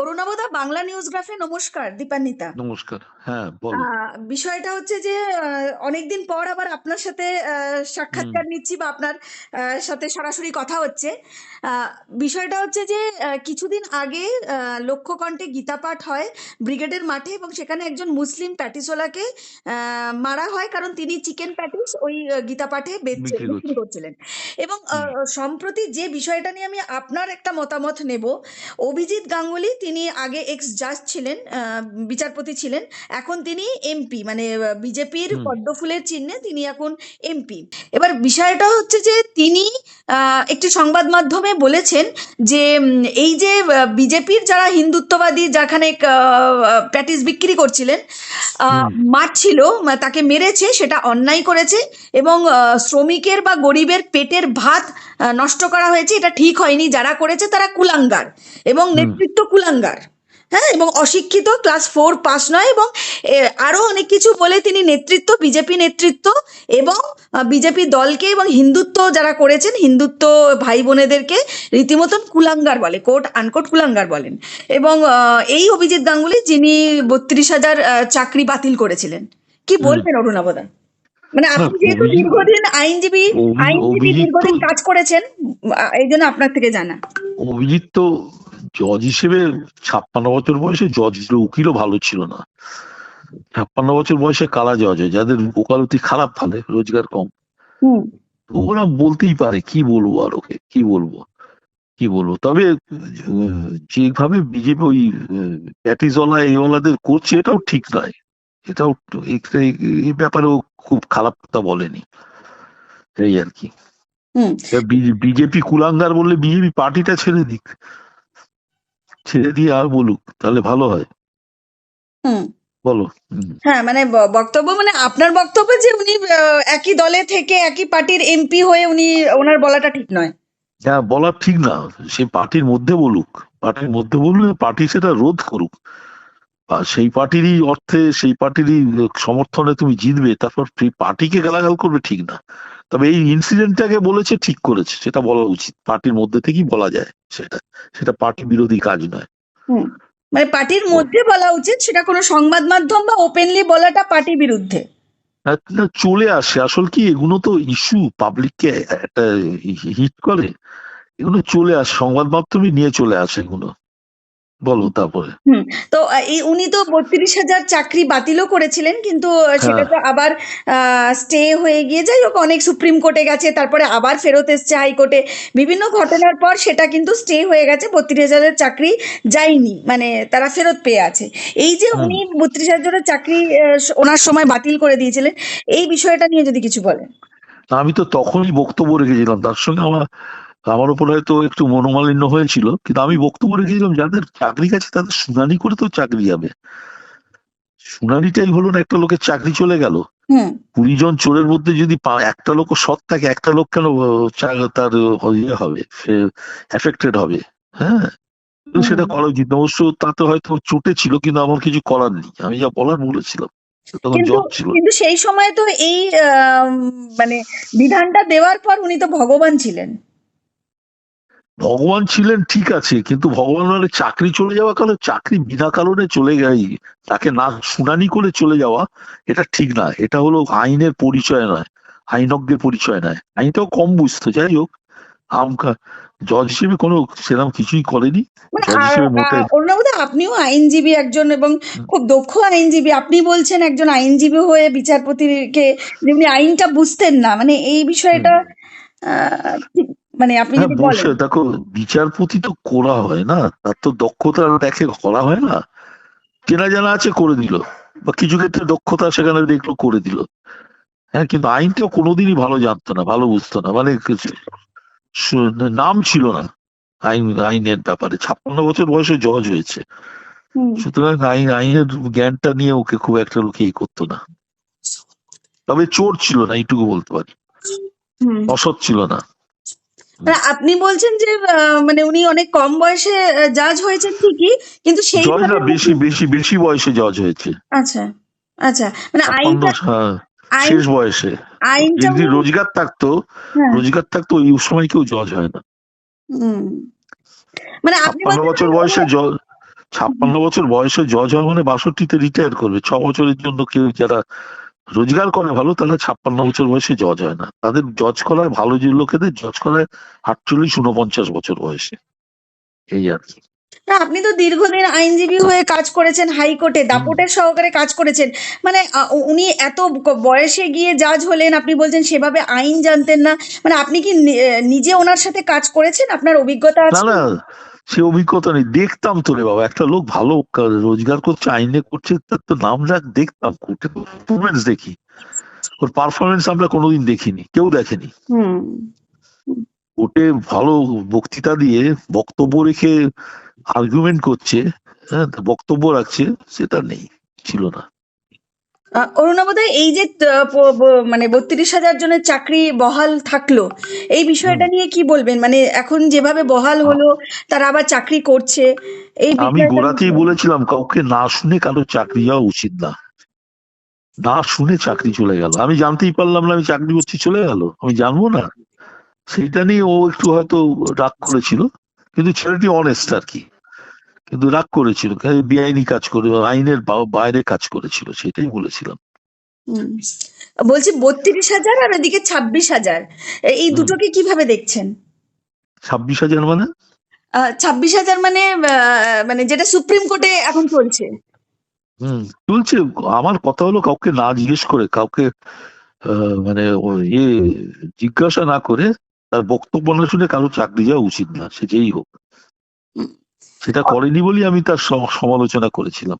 অরুণাবদা Bangla news গ্রাফে নমস্কার দীপান্বিতা। নমস্কার হ্যাঁ বলো বিষয়টা হচ্ছে যে অনেকদিন পর আবার আপনার সাথে সাক্ষাৎকার নিচ্ছি বা আপনার সাথে সরাসরি কথা হচ্ছে। বিষয়টা হচ্ছে যে কিছুদিন আগে লক্ষ্যকণ্ঠে গীতা পাঠ হয় ব্রিগেডের মাঠে এবং সেখানে একজন মুসলিম প্যাটিসওয়ালাকে আহ, মারা হয় কারণ তিনি চিকেন প্যাটিস ওই আহ, গীতা পাঠে বেচছে বিক্রি করছিলেন। এবং সম্প্রতি যে বিষয়টা নিয়ে আমি আপনার একটা মতামত নেব অভিজিৎ গাঙ্গুলি তিনি আগে এক্স জাজ ছিলেন বিচারপতি ছিলেন এখন তিনি এমপি মানে বিজেপির। পদ্মফুলের চিহ্নে তিনি এখন এমপি এবার বিষয়টা হচ্ছে যে তিনি একটি সংবাদ মাধ্যমে বলেছেন যে এই যে বিজেপির যারা হিন্দুত্ববাদী যেখানে প্যাটিস বিক্রি করছিলেন। মারছিল তাকে মেরেছে সেটা অন্যায় করেছে এবং শ্রমিকের বা গরিবের পেটের ভাত নষ্ট করা হয়েছে এটা ঠিক হয়নি। যারা করেছে তারা কুলাঙ্গার এবং নেতৃত্ব কুলাঙ্গার। হ্যাঁ এবং অশিক্ষিত ক্লাস ফোর পাস নয় এবং আরও অনেক কিছু বলে তিনি নেতৃত্ব বিজেপি নেতৃত্ব এবং বিজেপি দলকে এবং হিন্দুত্ব যারা করেছেন হিন্দুত্ব ভাই বোনেদেরকে রীতিমতন কুলাঙ্গার বলে কোট আনকোট কুলাঙ্গার বলেন। এবং এই অভিজিৎ গাঙ্গুলি যিনি বত্রিশ হাজার চাকরি বাতিল করেছিলেন। কি বলবেন অরুণাবদা? মানে আপনি যেহেতু অভিজিৎ- দীর্ঘদিন আইনজীবী আইনজীবী দীর্ঘদিন কাজ করেছেন এই জন্য আপনার থেকে জানা। অভিজিৎ তো জজ হিসেবে ছাপ্পান্ন বছর বয়সে জজ ছিল উকিলও ভালো ছিল না। ছাপ্পান্ন বছর বয়সে কারা জজ হয় যাদের ওকালতি খারাপ ফেলে রোজগার কম। ওরা বলতেই পারে কি বলব আর ওকে কি বলব? কি বলব? তবে যেভাবে বিজেপি ওই প্যাটিসওয়ালা এইওয়ালাদের করছে এটাও ঠিক নয়। এটাও এই- ব্যাপারেও খুব খারাপ কথা বলেনি। এই আর কি। বিজেপি কুলাঙ্গার বললে বিজেপি পার্টিটা ছেড়ে দিক। ছেড়ে দিয়ে আর বলুক তাহলে ভালো হয়। বলো। হ্যাঁ মানে বক্তব্য মানে আপনার বক্তব্য যে উনি একই দলে থেকে একই পার্টির এমপি হয়ে উনি ওনার বলাটা ঠিক নয়। হ্যাঁ বলা ঠিক না। সে পার্টির মধ্যে বলুক। পার্টির মধ্যে বলুক পার্টি সেটা রোধ করুক। সেই পার্টিরই অর্থে সেই পার্টিরই সমর্থনে তুমি জিতবে তারপর সেই পার্টিকে গালাগাল করবে ঠিক না। তবে এই ইনসিডেন্টটাকে বলেছে ঠিক করেছে সেটা বলা উচিত। পার্টির মধ্যে থেকেই বলা যায় সেটা। সেটা পার্টি বিরোধী কাজ নয়। মানে পার্টির মধ্যে বলা উচিত সেটা কোনো সংবাদ মাধ্যম বা ওপেনলি বলাটা পার্টি বিরুদ্ধে। না, চলে আসে। আসল কি এগুলো তো ইস্যু পাবলিককে একটা হিট করে। এগুলো চলে আসে সংবাদ মাধ্যমে নিয়ে চলে আসে এগুলো। বলো তারপরে। তো উনি তো বত্রিশ হাজার চাকরি বাতিলও করেছিলেন কিন্তু সেটা তো আবার স্টে হয়ে গিয়ে যাই হোক অনেক সুপ্রিম কোর্টে গেছে তারপরে আবার ফেরত এসছে হাইকোর্টে। বিভিন্ন ঘটনার পর সেটা কিন্তু স্টে হয়ে গেছে বত্রিশ হাজারের চাকরি যায়নি মানে তারা ফেরত পেয়ে আছে। এই যে উনি বত্রিশ হাজারের চাকরি ওনার সময় বাতিল করে দিয়েছিলেন এই বিষয়টা নিয়ে যদি কিছু বলেন। আমি তো তখনই বক্তব্য রেখেছিলাম তার সঙ্গে আমার আমার উপর হয়তো একটু মনোমালিন্য হয়েছিল কিন্তু আমি বক্তব্য রেখেছিলাম যাদের চাকরি গেছে তাদের শুনানি করে তো চাকরি যাবে। শুনানিটাই হলো না একটা লোকের চাকরি চলে গেল। হুম। কুড়ি জন চোরের মধ্যে যদি একটা লোক সৎ থাকে একটা লোক কেন তার ইয়ে হবে এফেক্টেড হবে হ্যাঁ? সেটা করা উচিত। অবশ্য তাতে হয়তো চোটে ছিল কিন্তু আমার কিছু করার নেই। আমি যা বলার বলেছিলাম তখন কিন্তু ছিল কিন্তু সেই সময় তো এই মানে বিধানটা দেওয়ার পর উনি তো ভগবান ছিলেন। ভগবান ছিলেন ঠিক আছে কিন্তু ভগবান মানে চাকরি চলে যাওয়া কারণে চাকরি বিনা কারণে চলে যাই তাকে না শুনানি করে চলে যাওয়া এটা ঠিক না এটা হলো আইনের পরিচয় নয় আইনজ্ঞের পরিচয় নয়। আইনটাও কম বুঝতো যাই হোক। আমকা জজ হিসেবে কোনো সেরকম কিছুই করেনি। মানে আপনিও আইনজীবী একজন এবং খুব দক্ষ আইনজীবী। আপনি বলছেন একজন আইনজীবী হয়ে বিচারপতিকে যে উনি আইনটা বুঝতেন না। মানে এই বিষয়টা মানে আপনি হ্যাঁ যদি বলেন। দেখো বিচারপতি তো করা হয় না তার তো দক্ষতা দেখে করা হয় না। চেনা জানা আছে করে দিল। বা কিছু ক্ষেত্রে দক্ষতা সেখানে দেখল করে দিল। হ্যাঁ কিন্তু আইনটা কোনোদিনই ভালো জানতো না ভালো বুঝতো না। মানে নাম ছিল না আইন আইনের ব্যাপারে। ছাপ্পান্ন বছর বয়সে জজ হয়েছে। সুতরাং আইন আইনের জ্ঞানটা নিয়ে ওকে খুব একটা লোকে ই করতো না। তবে চোর ছিল না এইটুকু বলতে পারি। অসৎ ছিল না। আপনি বলছেন যে মানে উনি অনেক কম বয়সে জাজ হয়েছে ঠিকই কিন্তু সেই বেশি বেশি বেশি বয়সে জজ হয়েছে। আচ্ছা আচ্ছা মানে আইনটা হ্যাঁ, আইন শেষ বয়সে। যদি রোজগার থাকতো হ্যাঁ, রোজগার থাকতো ওই সময় কেউ জজ হয় না। মানে আপনি ছাপ্পান্ন বছর বয়সে জজ ছাপ্পান্ন বছর বয়সে জজ হয় মানে বাষট্টিতে রিটায়ার করবে। ছ বছরের জন্য কেউ যারা রোজগার করে ভালো তারা ছাপ্পান্ন বছর বয়সে জজ হয় না। তাদের জজ করায় ভালো যে লোকেদের জজ করায় আটচল্লিশ উনপঞ্চাশ বছর বয়সে। এই আর কি। না আপনি তো দীর্ঘদিন আইনজীবী হয়ে কাজ করেছেন হাইকোর্টে দাপটের সহকারে কাজ করেছেন। মানে উনি এত বয়সে গিয়ে জাজ হলেন আপনি বলছেন সেভাবে আইন জানতেন না। মানে আপনি কি নিজে ওনার সাথে কাজ করেছেন? আপনার অভিজ্ঞতা আছে? না সে অভিজ্ঞতা নেই। দেখতাম তো রে বাবা একটা লোক ভালো রোজগার করছে আইনে করছে তার তো নাম রাখ দেখতাম কোর্টে পারফরমেন্স দেখি। ওর পারফরমেন্স আমরা কোনোদিন দেখিনি কেউ দেখেনি। হুম। কোর্টে ভালো বক্তৃতা দিয়ে বক্তব্য রেখে আর্গুমেন্ট করছে হ্যাঁ বক্তব্য রাখছে সেটা নেই ছিল না। আহ, অরুণাবোধয় এই যে মানে বত্রিশ হাজার জনের চাকরি বহাল থাকল এই বিষয়টা নিয়ে কি বলবেন? মানে এখন যেভাবে বহাল হলো তারা আবার চাকরি করছে এই আমি গোড়াতেই বলেছিলাম কাউকে না শুনে কারও চাকরি যাওয়া উচিত না। না শুনে চাকরি চলে গেল। আমি জানতেই পারলাম না আমি চাকরি করছি চলে গেল। আমি জানব না। সেইটা নিয়ে ও একটু হয়তো রাগ করেছিল। কিন্তু ছেলেটি অনেস্ট আর কি। কিন্তু রাগ করেছিল বেআইনি কাজ করে আইনের বাইরে কাজ করেছিল সেটাই বলেছিলাম। বলছি বত্রিশ হাজার আর ওদিকে ছাব্বিশ হাজার। এই দুটোকে কীভাবে দেখছেন? ছাব্বিশ হাজার মানে? ছাব্বিশ হাজার মানে মানে যেটা সুপ্রিম কোর্টে এখন চলছে। হুম চলছে। আমার কথা হলো কাউকে না জিজ্ঞেস করে কাউকে মানে ইয়ে জিজ্ঞাসা না করে তার বক্তব্য না শুনে কারও চাকরি যাওয়া উচিত না সে যেই হোক। সেটা করেনি বলেই আমি তার সমালোচনা করেছিলাম।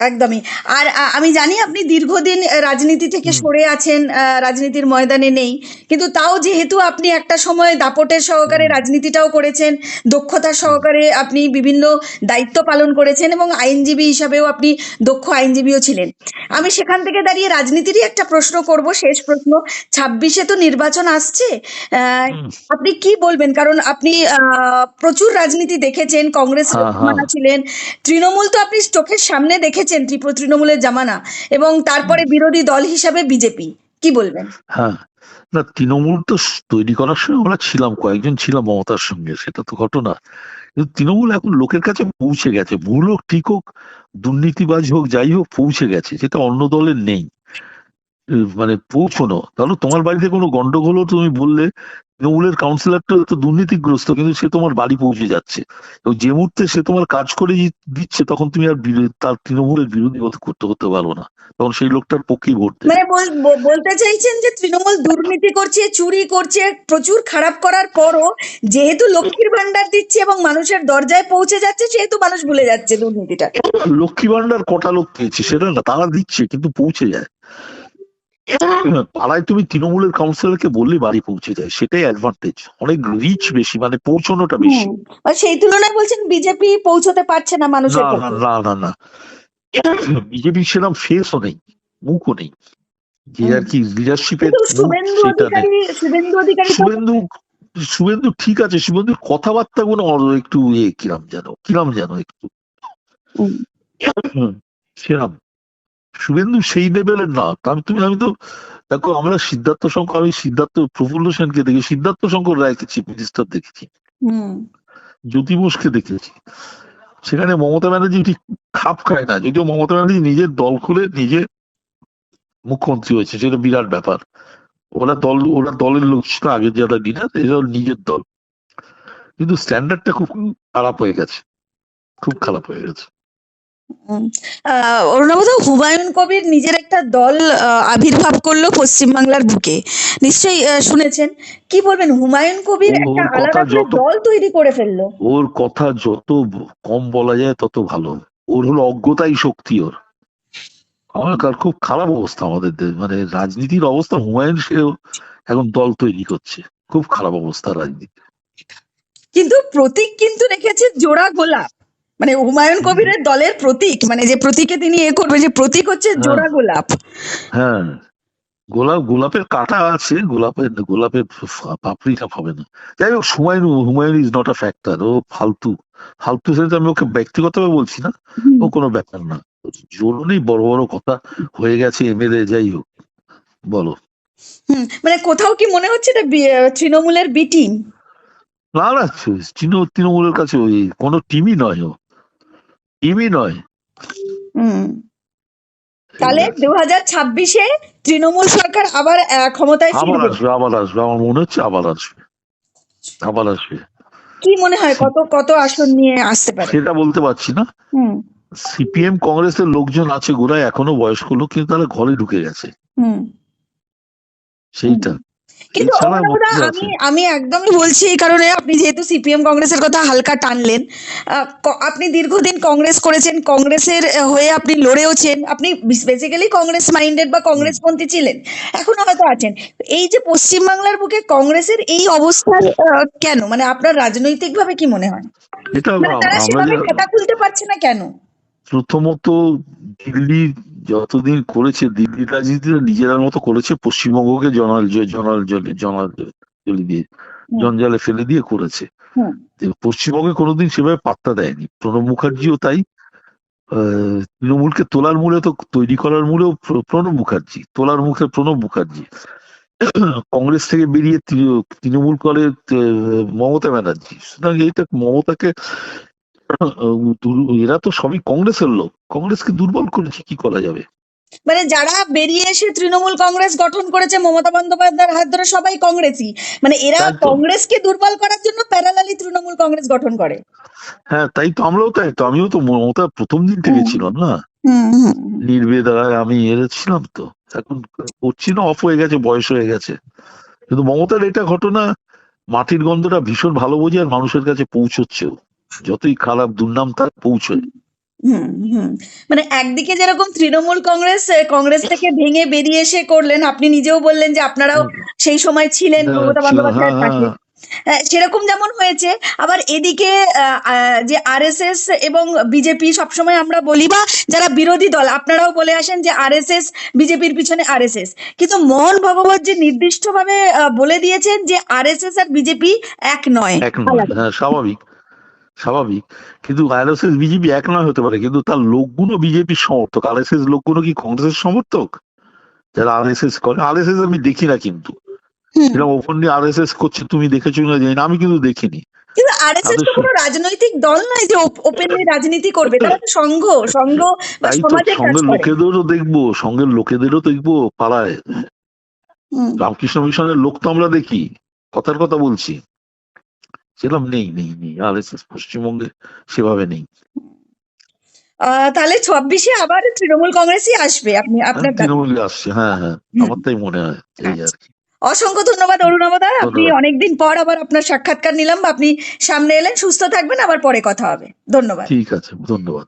একদমই। আর আমি জানি আপনি দীর্ঘদিন রাজনীতি থেকে সরে আছেন রাজনীতির ময়দানে নেই। কিন্তু তাও যেহেতু আপনি একটা সময় দাপটের সহকারে রাজনীতিটাও করেছেন দক্ষতার সহকারে আপনি বিভিন্ন দায়িত্ব পালন করেছেন এবং আইনজীবী হিসাবেও আপনি দক্ষ আইনজীবীও ছিলেন। আমি সেখান থেকে দাঁড়িয়ে রাজনীতিরই একটা প্রশ্ন করব শেষ প্রশ্ন। ছাব্বিশে তো নির্বাচন আসছে। আহ, আপনি কি বলবেন? কারণ আপনি আহ, প্রচুর রাজনীতি দেখেছেন কংগ্রেস হ্যাঁ, ছিলেন। তৃণমূল তো আপনি চোখের সামনে দেখেছেন। ত্রিপুরা তৃণমূলের জামানা এবং তারপরে বিরোধী দল হিসাবে বিজেপি কি বলবেন? হ্যাঁ না তৃণমূল তো তৈরি করার সময় আমরা ছিলাম কয়েকজন ছিলাম মমতার সঙ্গে সেটা তো ঘটনা। কিন্তু তৃণমূল এখন লোকের কাছে পৌঁছে গেছে ভুল হোক ঠিক হোক দুর্নীতিবাজ হোক যাই হোক পৌঁছে গেছে যেটা অন্য দলের নেই। মানে পৌঁছনো। তাহলে তোমার বাড়িতে কোনো গন্ডগোল তুমি বললে তৃণমূলের কাউন্সিলরটা তো দুর্নীতিগ্রস্ত কিন্তু সে তোমার বাড়ি পৌঁছে যাচ্ছে। এবং যে মুহূর্তে সে তোমার কাজ করে দিচ্ছে তখন তুমি আর তার তৃণমূলের বিরোধী করতে করতে পারব না। তখন সেই লোকটার পক্ষেই ভোট মানে বলতে চাইছেন যে তৃণমূল দুর্নীতি করছে চুরি করছে প্রচুর খারাপ করার পরও যেহেতু লক্ষ্মীর ভান্ডার দিচ্ছে এবং মানুষের দরজায় পৌঁছে যাচ্ছে সেহেতু মানুষ ভুলে যাচ্ছে দুর্নীতিটা লক্ষ্মী ভান্ডার কটা লোক পেয়েছে সেটা না তারা দিচ্ছে কিন্তু পৌঁছে যায়। পাড়ায় তুমি তৃণমূলের কাউন্সিলরকে বললে বাড়ি পৌঁছে যায় সেটাই অ্যাডভান্টেজ অনেক রিচ বেশি মানে পৌঁছানোটা বেশি। সেই তুলনায় বলছেন বিজেপি পৌঁছতে পারছে না মানুষের না না না বিজেপি সেরকম ফেসও নেই মুখও নেই। যে আর কি লিডারশিপের শুভেন্দু সেটা নেই। শুভেন্দু ঠিক আছে শুভেন্দুর কথাবার্তা গুলো একটু ইয়ে কিরাম যেন কিরাম যেন একটু। সেরাম। শুভেন্দু সেই লেভেলের না। আমি তুমি আমি তো দেখো আমরা সিদ্ধার্থ শঙ্কর আমি সিদ্ধার্থ প্রফুল্ল সেনকে দেখি সিদ্ধার্থ শঙ্কর রায়কে চিফ মিনিস্টার দেখেছি। জ্যোতি বোসকে দেখেছি। সেখানে মমতা ব্যানার্জি ঠিক খাপ খায় না। যদিও মমতা ব্যানার্জি নিজের দল খুলে নিজে মুখ্যমন্ত্রী হয়েছে সেটা বিরাট ব্যাপার। ওরা দল ওরা দলের লোক ছিল আগের যারা লিডার এরা নিজের দল। কিন্তু স্ট্যান্ডার্ডটা খুব খারাপ হয়ে গেছে। খুব খারাপ হয়ে গেছে। অরুণাবধ হুমায়ুন কবির নিজের একটা দল আবির্ভাব করল পশ্চিমবাংলার বুকে। নিশ্চয়ই শুনেছেন। কি বলবেন? হুমায়ুন কবির একটা আলাদা দল তৈরি করে ফেলল। ওর কথা যত কম বলা যায় তত ভালো। ওর হলো অজ্ঞতাই শক্তি ওর। আমার খুব খারাপ অবস্থা আমাদের দেশ। মানে রাজনীতির অবস্থা হুমায়ুন সেও এখন দল তৈরি করছে। খুব খারাপ অবস্থা রাজনীতি কিন্তু প্রতীক কিন্তু রেখেছে জোড়া গোলাপ। মানে হুমায়ুন কবিরের দলের প্রতীক মানে যে প্রতীকে তিনি এ করবে যে প্রতীক হচ্ছে জোড়া গোলাপ। হ্যাঁ। গোলাপ গোলাপের কাটা আছে গোলাপের গোলাপের পাপড়িটা হবে না। যাই হোক Humayun Humayun is not a factor ও ফালতু। ফালতু সেটা আমি ওকে ব্যক্তিগতভাবে বলছি না ও কোনো ব্যাপার না। জরুরি বড় বড় কথা হয়ে গেছে এমএলএ যাই হোক বলো। হুম, মানে কোথাও কি মনে হচ্ছে এটা তৃণমূলের বি টিম? না না তৃণমূলের কাছে ওই কোনো টিমই নয় ও। টিমই নয়। তাহলে দু হাজার ছাব্বিশে তৃণমূল সরকার আবার ক্ষমতায় আবার আসবে আবার আসবে। আমার মনে হচ্ছে আবার আসবে। আবার আসবে। কি মনে হয় কত কত আসন নিয়ে আসতে পারে? সেটা বলতে পারছি না। সিপিএম কংগ্রেসের লোকজন আছে গোড়ায় এখনও বয়স্ক লোক কিন্তু তারা ঘরে ঢুকে গেছে। হুম। সেইটা। কিন্তু আমি আমি একদমই বলছি এই কারণে আপনি যেহেতু সিপিএম কংগ্রেসের কথা হালকা টানলেন আপনি দীর্ঘদিন কংগ্রেস করেছেন কংগ্রেসের হয়ে আপনি লড়েওছেন আপনি বেসিক্যালি কংগ্রেস মাইন্ডেড বা কংগ্রেস কংগ্রেসপন্থী ছিলেন এখনও হয়তো আছেন। এই যে পশ্চিমবাংলার বুকে কংগ্রেসের এই অবস্থা আহ, কেন? মানে আপনার রাজনৈতিকভাবে কি মনে হয়? মানে তারা সেভাবে খাতা খুলতে পারছে না কেন? প্রথমত দিল্লি যতদিন করেছে দিল্লি রাজনীতিটা নিজেরা মতো করেছে পশ্চিমবঙ্গকে জনাল জনাল জলে জনাল জলি দিয়ে জঞ্জালে ফেলে দিয়ে করেছে। পশ্চিমবঙ্গে কোনোদিন সেভাবে পাত্তা দেয়নি। প্রণব মুখার্জিও তাই। আহ, তৃণমূলকে তোলার মূলে তো তৈরি করার মূলেও প্রণব মুখার্জি তোলার মুখে প্রণব মুখার্জি। কংগ্রেস থেকে বেরিয়ে তৃণমূল করে মমতা ব্যানার্জি। সুতরাং এইটা মমতাকে এরা তো সবই কংগ্রেসের লোক। কংগ্রেসকে দুর্বল করেছে কি করা যাবে? মানে যারা বেরিয়ে এসে তৃণমূল কংগ্রেস গঠন করেছে মমতা বন্দ্যোপাধ্যায়ের হাত ধরে সবাই কংগ্রেসই। মানে এরা। কংগ্রেসকে দুর্বল করার জন্য প্যারালালি তৃণমূল কংগ্রেস গঠন করে। হ্যাঁ তাই তো আমরাও তাই তো। আমিও তো মমতা প্রথম দিন থেকে ছিলাম না? নির্বেদায় আমি এর ছিলাম তো। এখন করছি না অফ হয়ে গেছে বয়স হয়ে গেছে। কিন্তু মমতার এটা ঘটনা মাটির গন্ধটা ভীষণ ভালো বোঝে আর মানুষের কাছে পৌঁছচ্ছেও। যতই খারাপ দুর্নাম তার পৌঁছয়। মানে একদিকে যেরকম তৃণমূল কংগ্রেস কংগ্রেস থেকে ভেঙে বেরিয়ে এসে করলেন আপনি নিজেও বললেন যে আপনারাও সেই সময় ছিলেন হ্যাঁ, মমতা বন্দ্যোপাধ্যায়ের হ্যাঁ, পাশে। সেরকম যেমন হয়েছে আবার এদিকে যে আরএসএস এবং বিজেপি সবসময় আমরা বলি বা যারা বিরোধী দল আপনারাও বলে আসেন যে আরএসএস বিজেপির পিছনে আরএসএস। কিন্তু মোহন ভগবত যে নির্দিষ্টভাবে বলে দিয়েছেন যে আরএসএস আর বিজেপি এক নয় হ্যাঁ স্বাভাবিক। স্বাভাবিক। কিন্তু আরএসএস বিজেপি এক নয় হতে পারে কিন্তু তার লোকগুলো বিজেপির সমর্থক। আরএসএস লোকগুলো কি কংগ্রেসের সমর্থক? যারা আরএসএস করে আরএসএস আমি দেখি না কিন্তু। এরকম ওপেনলি আরএসএস করছে তুমি দেখেছ না জানি আমি কিন্তু দেখিনি। কিন্তু আরএসএস তো কোনো রাজনৈতিক দল নয় যে ওপেনলি রাজনীতি করবে তারা তো সংঘ সংঘ বা সমাজের কাজ করে। লোকেদেরও দেখব সঙ্গের লোকেদেরও দেখব পাড়ায়। রামকৃষ্ণ মিশনের লোক তো আমরা দেখি কথার কথা বলছি। সেরকম নেই নেই নেই। আরএসএস পশ্চিমবঙ্গে সেভাবে নেই। তাহলে ছাব্বিশে আবার তৃণমূল কংগ্রেসই আসবে? আপনি আপনার তৃণমূল আসছে। হ্যাঁ হ্যাঁ। আমার তাই মনে হয় এই আর কি। অসংখ্য ধন্যবাদ অরুণাবদা আপনি অনেকদিন পর আবার আপনার সাক্ষাৎকার নিলাম। বা আপনি সামনে এলেন সুস্থ থাকবেন। আবার পরে কথা হবে। ধন্যবাদ। ঠিক আছে ধন্যবাদ।